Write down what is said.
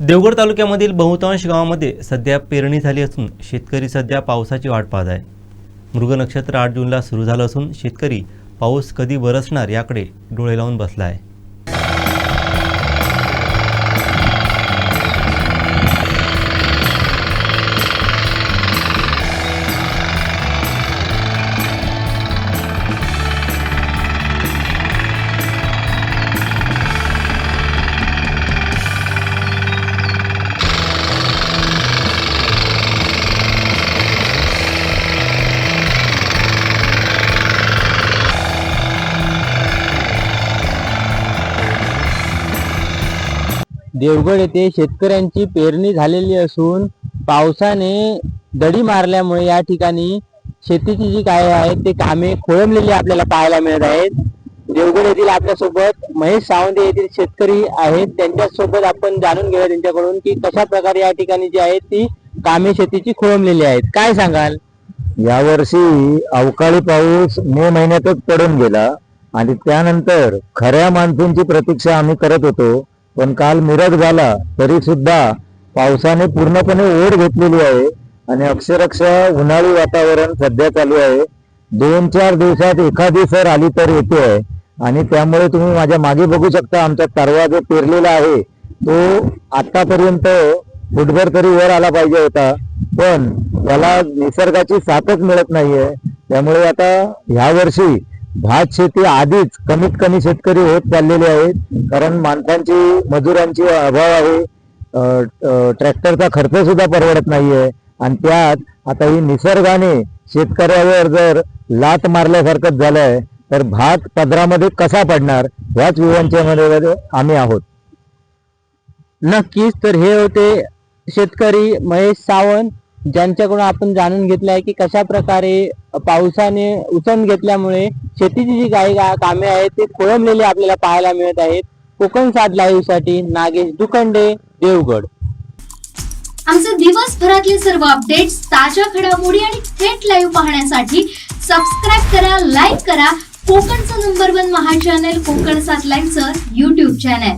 देवगड तालुक्यामधील बहुतांश गावामध्ये सध्या पेरणी झाली असून शेतकरी सध्या पावसाची वाट पाहत आहे मृग नक्षत्र आठ जूनला सुरू झालं असून शेतकरी पाऊस कधी बरसणार याकडे डोळे लावून बसला आहे. देवगड येथे शेतकऱ्यांची पेरणी झालेली असून पावसाने दडी मारल्यामुळे या ठिकाणी शेतीची जी काय आहेत ते कामे खोळंबलेली आपल्याला पाहायला मिळत आहेत. देवगड येथील आपल्यासोबत महेश सावंत येथील शेतकरी आहेत. त्यांच्यासोबत आपण जाणून घेऊया त्यांच्याकडून की कशा प्रकारे या ठिकाणी जी आहेत ती कामे शेतीची खोळंबलेली आहेत. काय सांगाल? यावर्षी अवकाळी पाऊस मे महिन्यातच पडून गेला आणि त्यानंतर खऱ्या मान्सूनची प्रतीक्षा आम्ही करत होतो. पण काल मिरग झाला तरी सुद्धा पावसाने पूर्णपणे ओढ घेतलेली आहे आणि अक्षरशः उन्हाळी वातावरण सध्या चालू आहे. दोन चार दिवसात एखादी सर आली तर येते आहे. आणि त्यामुळे तुम्ही माझ्या मागे बघू शकता आमचा तरवा जो पेरलेला आहे तो आतापर्यंत फुटभर तरी वर आला पाहिजे होता. पण त्याला निसर्गाची साथच मिळत नाहीये. त्यामुळे आता ह्या वर्षी भात शेती आधीच कमीत कमी शेतकरी होत चाललेले आहेत. कारण माणसांची मजुरांची अभाव आहे. ट्रॅक्टरचा खर्च सुद्धा परवडत नाहीये. आणि त्यात आता ही निसर्गाने शेतकऱ्यावर जर लात मारल्यासारखंच झालंय तर भात पदरामध्ये कसा पडणार? ह्याच विवंचनेमध्ये आम्ही आहोत. नक्कीच. तर हे होते शेतकरी महेश सावंत ज्यांच्याकडून आपण जाणून घेतलं आहे की कशा प्रकारे पावसाने उसण घेतल्यामुळे शेतीची जी काही कामे आहेत ते खोळंबलेले आपल्याला पाहायला मिळत आहेत. कोकण सात लाईव्हसाठी नागेश दुखंडे देवगड. आमचे दिवसभरातले सर्व अपडेट्स ताज्या घडामोडी आणि थेट लाईव्ह पाहण्यासाठी सबस्क्राईब करा लाईक करा. कोकणचं number one Maha channel Konkan सात लाईव्हचं युट्यूब चॅनल